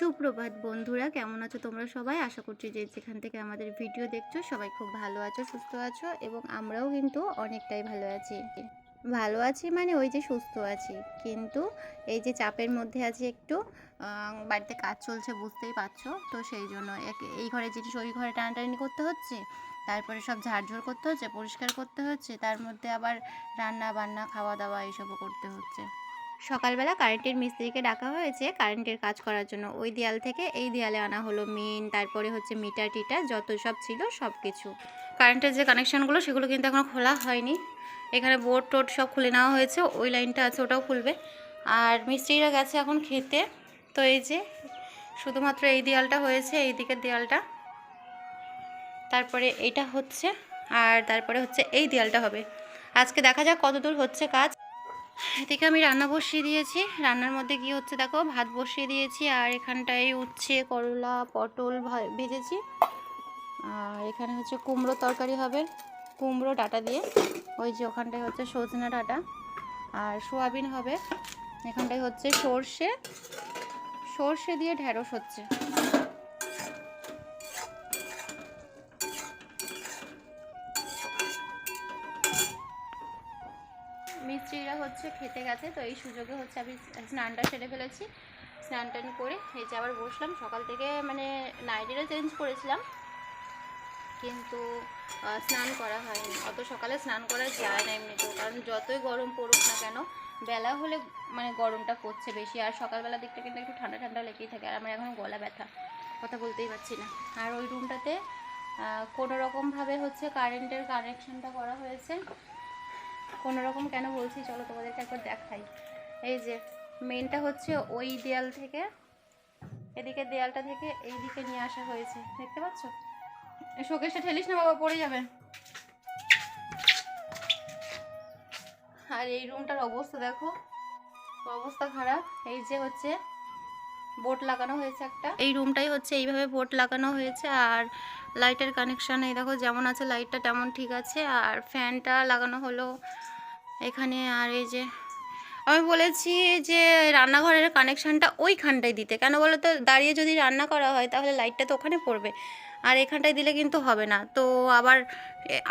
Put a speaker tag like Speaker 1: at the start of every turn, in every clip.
Speaker 1: সুপ্রভাত বন্ধুরা, কেমন আছো তোমরা সবাই? আশা করছি যে যেখান থেকে আমাদের ভিডিও দেখছ, সবাই খুব ভালো আছো, সুস্থ আছো এবং আমরাও কিন্তু অনেকটাই ভালো আছি। ভালো আছি মানে ওই যে সুস্থ আছি, কিন্তু এই যে চাপের মধ্যে আছি একটু বাড়িতে কাজ চলছে বুঝতেই পারছ, তো সেই জন্য এই ঘরে জিনিস ওই ঘরে টানাটানি করতে হচ্ছে, তারপরে সব ঝাড়ঝোড় করতে হচ্ছে, পরিষ্কার করতে হচ্ছে, তার মধ্যে আবার রান্না বান্না খাওয়া দাওয়া, এইসবও করতে হচ্ছে। সকালবেলা কারেন্টের মিস্ত্রিকে ডাকা হয়েছে কারেন্টের কাজ করার জন্য। ওই দেয়াল থেকে এই দেয়ালে আনা হলো মেন তারপরে হচ্ছে মিটার টিটার, যত সব ছিল সব কিছু কারেন্টের যে কানেকশানগুলো সেগুলো কিন্তু এখনও খোলা হয়নি। এখানে বোর্ড টোড সব খুলে নেওয়া হয়েছে, ওই লাইনটা আছে, ওটাও খুলবে। আর মিস্ত্রিরা গেছে এখন খেতে। তো এই যে, শুধুমাত্র এই দেয়ালটা হয়েছে, এই দিকের দেয়ালটা। তারপরে এইটা হচ্ছে, আর তারপরে হচ্ছে এই দেয়ালটা হবে। আজকে দেখা যাক কতদূর হচ্ছে কাজ। এদিকে আমি রান্না বসিয়ে দিয়েছি। রান্নার মধ্যে কি হচ্ছে দেখো? ভাত বসিয়ে দিয়েছি আর এখানটায় উচ্ছে, করলা, পটল ভেজেছি। আর এখানে হচ্ছে কুমড়ো তরকারি হবে। কুমড়ো ডাটা দিয়ে। ওই যে ওখানটায় হচ্ছে সজনা ডাটা। আর সোয়াবিন হবে। এখানটায় হচ্ছে সর্ষে। সর্ষে দিয়ে ঢেঁড়স হচ্ছে। হচ্ছে খেতে গেছে, তো এই সুযোগে হচ্ছে আমি স্নানটা সেরে ফেলেছি। স্নান টান করে এই যে আবার বসলাম, সকাল থেকে মানে নাইটিটা চেঞ্জ করেছিলাম, কিন্তু স্নান করা হয়নি। অত সকালে স্নান করা যায় না এমনিতেও, কারণ যতই গরম পড়ুক না কেন, বেলা হলে মানে গরমটা পড়ছে বেশি, আর সকালবেলা দিকটা কিন্তু একটু ঠান্ডা ঠান্ডা লেগেই থাকে, আর আমার এখন গলা ব্যথা, কথা বলতেই পারছি না। আর ওই রুমটাতে কোনো রকমভাবে হচ্ছে কারেন্টের কানেকশনটা করা হয়েছে রকম কেন বলছি? চলো তোমাদেরকে একবার দেখাই। এই যে মেনটা হচ্ছে ওই দেয়াল থেকে, এদিকে দেয়ালটা থেকে এই দিকে নিয়ে আসা হয়েছে। দেখতে পাচ্ছ? শোকেশটা ঠেলিস না বাবা, পড়ে যাবে। আর এই রুমটার অবস্থা দেখো, অবস্থা খারাপ। এই যে হচ্ছে বোর্ড লাগানো হয়েছে একটা। এই রুমটাই হচ্ছে এইভাবে বোর্ড লাগানো হয়েছে, আর লাইটের কানেকশান এই দেখো যেমন আছে লাইটটা তেমন ঠিক আছে। আর ফ্যানটা লাগানো হলো এখানে, আর এই যে, আমি বলেছি যে রান্নাঘরের কানেকশানটা ওইখানটায় দিতে। কেন বলো তো দাঁড়িয়ে যদি রান্না করা হয়, তাহলে লাইটটা তো ওখানে পড়বে। আর এখানটায় দিলে কিন্তু হবে না। তো আবার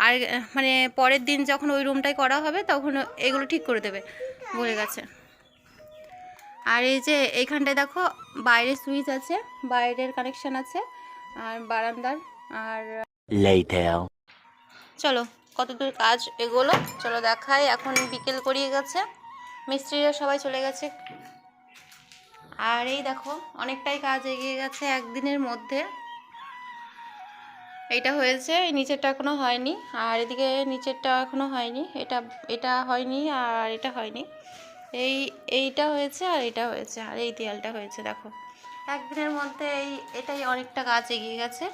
Speaker 1: আর মানে পরের দিন যখন ওই রুমটায় করা হবে, তখন এগুলো ঠিক করে দেবে। বলে গেছে। আর এই যে, এইখানটায় দেখো বাইরে সুইচ আছে, বাইরের কানেকশান আছে, আর বারান্দার আর. চলো কতদূর কাজ এগোলো চলো দেখাই এখন বিকেল করিয়ে গেছে মিস্ত্রিরা সবাই চলে গেছে। আর এই দেখো অনেকটাই কাজ এগিয়ে গেছে একদিনের মধ্যে। এইটা হয়েছে এই নিচেরটা এখনও হয়নি আর এদিকে নিচেরটা এখনও হয়নি এটা এটা হয়নি আর এটা হয়নি। এই এইটা হয়েছে আর এটা হয়েছে আর এই দেয়ালটা হয়েছে দেখো। একদিনের মধ্যে এই এটাই অনেকটা কাজ এগিয়ে গেছে।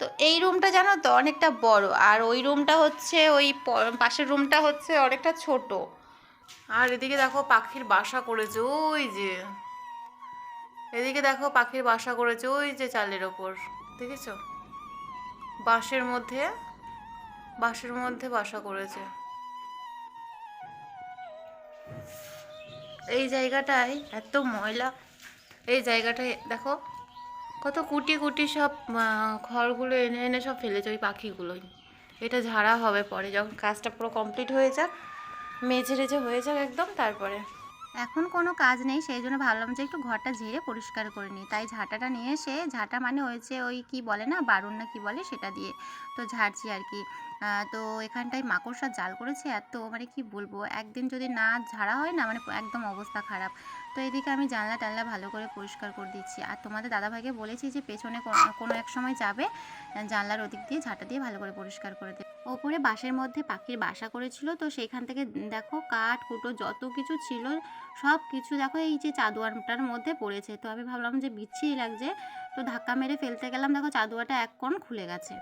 Speaker 1: তো এই রুমটা জানো তো অনেকটা বড়। আর ওই রুমটা হচ্ছে ওই পাশের রুমটা হচ্ছে অনেকটা ছোট। আর এদিকে দেখো পাখির বাসা করেছে, ওই যে। এদিকে দেখো পাখির বাসা করেছে, ওই যে চালের ওপর, দেখেছ? বাঁশের মধ্যে বাঁশের মধ্যে বাসা করেছে। এই জায়গাটায় এত ময়লা, এই জায়গাটায় দেখো কত কুটি কুটি সব খড়গুলো এনে এনে সব ফেলেছে ওই পাখিগুলোই। এটা ঝাড়া হবে পরে, যখন কাজটা পুরো কমপ্লিট হয়ে যাক, মেঝে রেঝে হয়ে যাক একদম, তারপরে। এখন কোনো কাজ নেই, সেই জন্য ভাবলাম যে একটু ঘরটা ঝেড়ে পরিষ্কার করে নিই। তাই ঝাঁটাটা নিয়ে এসে, ঝাঁটা মানে হয়েছে ওই কি বলে না, বারুন না কি বলে, সেটা দিয়ে তো ঝাড়ছি আর কি। তো এখানটায় মাকড়সা জাল করেছে, এত মানে কি বলব, একদিন যদি না ঝাড়া হয় না মানে একদম অবস্থা খারাপ। তো এদিকে আমি জানলা টানলা ভালো করে পরিষ্কার করে দিচ্ছি। আর তোমাদের দাদাভাইকে বলেছি যে পেছনে কোনো- এক সময় যাবে, জানলার ওদিক দিয়ে, ঝাঁটা দিয়ে ভালো করে পরিষ্কার করে দেবে ওপরে বাঁশের মধ্যে পাখির বাসা করেছিল, তো সেইখান থেকে দেখো কাঠ, কুটো যত কিছু ছিল, সব কিছু দেখো এই যে চাদুয়াটার মধ্যে পড়েছে। তো আমি ভাবলাম যে বিচ্ছিরি লাগছে, তো ধাক্কা মেরে ফেলতে গেলাম, দেখো চাদুয়াটা এক কোণ খুলে গেছে।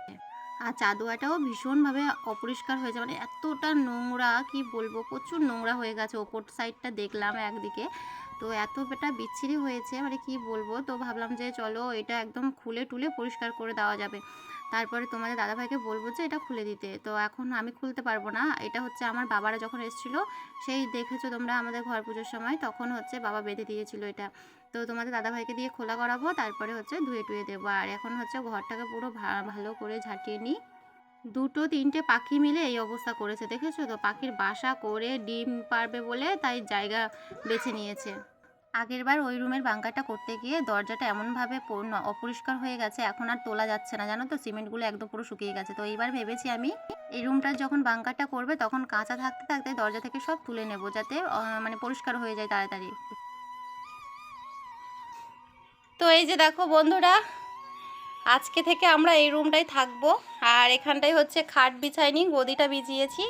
Speaker 1: আর চাদুয়াটাও ভীষণভাবে অপরিষ্কার হয়েছে মানে এতটা নোংরা, কি বলব, প্রচুর নোংরা হয়ে গেছে। ওপর সাইডটা দেখলাম একদিকে। তো এতটা বিচ্ছিরি হয়েছে মানে কি বলব? তো ভাবলাম যে চলো এটা একদম খুলে টুলে পরিষ্কার করে দেওয়া যাবে। তারপরে তোমাদের দাদাভাইকে বলব যে এটা খুলে দিতে। তো এখন আমি খুলতে পারব না। এটা হচ্ছে আমার বাবারা যখন এসেছিল, সেই দেখেছ তোমরা আমাদের ঘর পুজোর সময়? তখন হচ্ছে বাবা বেঁধে দিয়েছিল এটা। তো তোমাদের দাদাভাইকে দিয়ে খোলা করাবো, তারপরে হচ্ছে ধুয়ে টুয়ে দেবো। আর এখন হচ্ছে ঘরটাকে পুরো ভালো করে ঝাঁটিয়ে নিই। দুটো তিনটে পাখি মিলে এই অবস্থা করেছে, দেখেছ তো? পাখির বাসা করে ডিম পারবে বলে তাই জায়গা বেছে নিয়েছে। আগের বার ওই রুমের বাঙ্কারটা করতে গিয়ে দরজাটা এমনভাবে অপরিষ্কার হয়ে গেছে, এখন আর তোলা যাচ্ছে না। জানো তো, সিমেন্টগুলো একদম পুরো শুকিয়ে গেছে। তো এইবার ভেবেছি আমি এই রুমটার যখন বাঙ্কারটা করবে তখন কাঁচা থাকতে থাকতে দরজা থেকে সব তুলে নেব, যাতে মানে পরিষ্কার হয়ে যায় তাড়াতাড়ি।
Speaker 2: তো এই যে দেখো বন্ধুরা আজকে থেকে আমরা এই রুমটাই থাকব। আর এখানটাই হচ্ছে খাট বিছাইনি, গদিটা বিছিয়েছি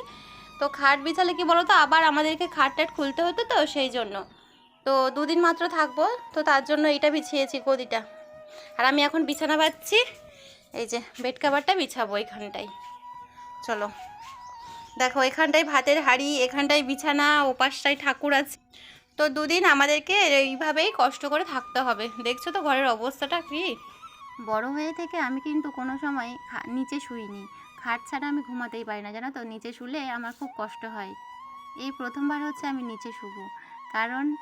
Speaker 2: তো খাট বিছালে কি বলো তো আবার আমাদেরকে খাট টাট খুলতে হতো তো সেই জন্য। তো দুদিন মাত্র থাকব, তো তার জন্য এইটা বিছিয়েছি, গদিটা। আর আমি এখন বিছানা পাচ্ছি এই যে বেড কাভারটা বিছাবো এখানটাই চলো। দেখো, এখানটায় ভাতের হাঁড়ি, এখানটায় বিছানা, ওপাশটায় ঠাকুর আছে। তো দুদিন আমাদেরকে এইভাবেই কষ্ট করে থাকতে হবে। দেখছ তো ঘরের অবস্থাটা কি?
Speaker 1: বড় হয়ে থেকে আমি কিন্তু কোনো সময় খা- নিচে শুইনি। খাট ছাড়া আমি ঘুমাতেই পারি না জানো তো? নিচে শুলে আমার খুব কষ্ট হয়। এই প্রথমবার হচ্ছে আমি নিচে শুবো। কারণ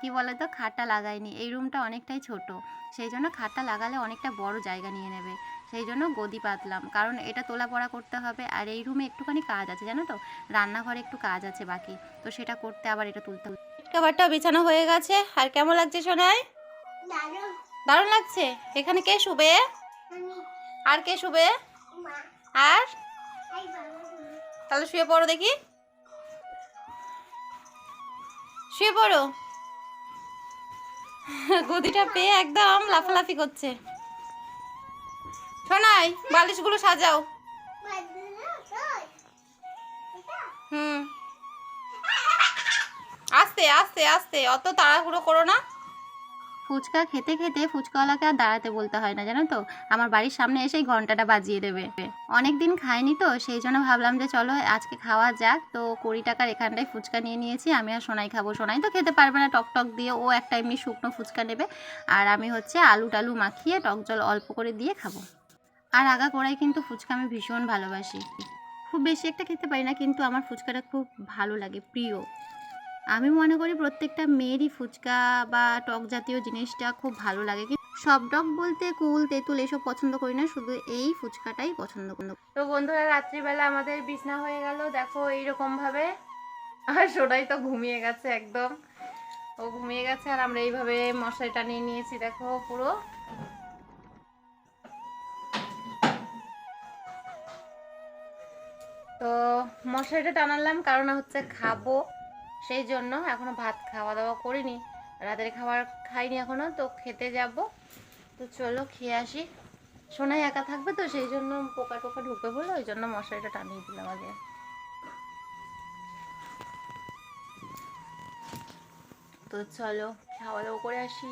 Speaker 1: কি বলে তো খাটটা লাগাইনি। এই রুমটা অনেকটাই ছোট। সেই জন্য খাটটা লাগালে অনেকটা বড় জায়গা নিয়ে নেবে। সেই জন্য গদি পাতলাম। কারণ এটা তোলা পড়া করতে হবে। আর এই রুমে একটুখানি কাজ আছে জানো তো? রান্নাঘরে একটু কাজ আছে বাকি। তো সেটা করতে আবার এটা তুলতে হবে।
Speaker 2: খাবারটা বিছানো হয়ে গেছে। আর কেমন লাগছে সোনাই দারুণ লাগছে। এখানে কে শুবে? আর কে শুবে? আর? তাহলে শুয়ে পড়ো দেখি। শুয়ে পড়ো। গদিটা পেয়ে একদম লাফালাফি করছে। শোনাই বালিশগুলো সাজাও। হুম। আস্তে আস্তে আস্তে, অত তাড়াহুড়ো করো না।
Speaker 1: ফুচকা খেতে খেতে ফুচকাওয়ালাকে আর দাঁড়াতে বলতে হয় না, জানো তো? আমার বাড়ির সামনে এসেই ঘন্টাটা বাজিয়ে দেবে। অনেক দিন খাইনি তো, সেই জন্য ভাবলাম যে চলো আজকে খাওয়া যাক। তো কুড়ি টাকার এখানটায় ফুচকা নিয়ে নিয়েছি, আমি আর সোনাই খাব। সোনাই তো খেতে পারবে না, টক টক দিয়ে ও একটা এমনি শুকনো ফুচকা নেবে। আর আমি হচ্ছে আলু টালু মাখিয়ে টক জল অল্প করে দিয়ে খাব। আর আগা কড়াই কিন্তু ফুচকা আমি ভীষণ ভালোবাসি। খুব বেশি একটা খেতে পারি না, কিন্তু আমার ফুচকাটা খুব ভালো লাগে, প্রিয়। আমি মনে করি প্রত্যেকটা মেয়েরই ফুচকা বা টক জাতীয় জিনিসটা খুব ভালো লাগে। সব টক বলতে কুল, তেঁতুল এসব পছন্দ করি না, শুধু এই ফুচকাটাই পছন্দ করি।
Speaker 2: তো বন্ধুরা, রাত্রিবেলা আমাদের বিছনা হয়ে গেল। দেখো এইরকম ভাবে আর সোনাই তো ঘুমিয়ে গেছে একদম। ও ঘুমিয়ে গেছে আর আমরা এইভাবে মশারিটা নিয়ে নিয়েছি, দেখো পুরো। তো মশারিটা টানালাম, কারণ হচ্ছে খাব। সেই জন্য এখনও ভাত খাওয়া দাওয়া করিনি, রাতের খাবার খাইনি এখনও তো খেতে যাব। তো চলো খেয়ে আসি। সোনাই একা থাকবে তো, সেই জন্য পোকা টোকা ঢুকে বলে ওই জন্য মশারিটা টানিয়ে দিলাম আগে। তো চলো খাওয়া দাওয়া করে আসি।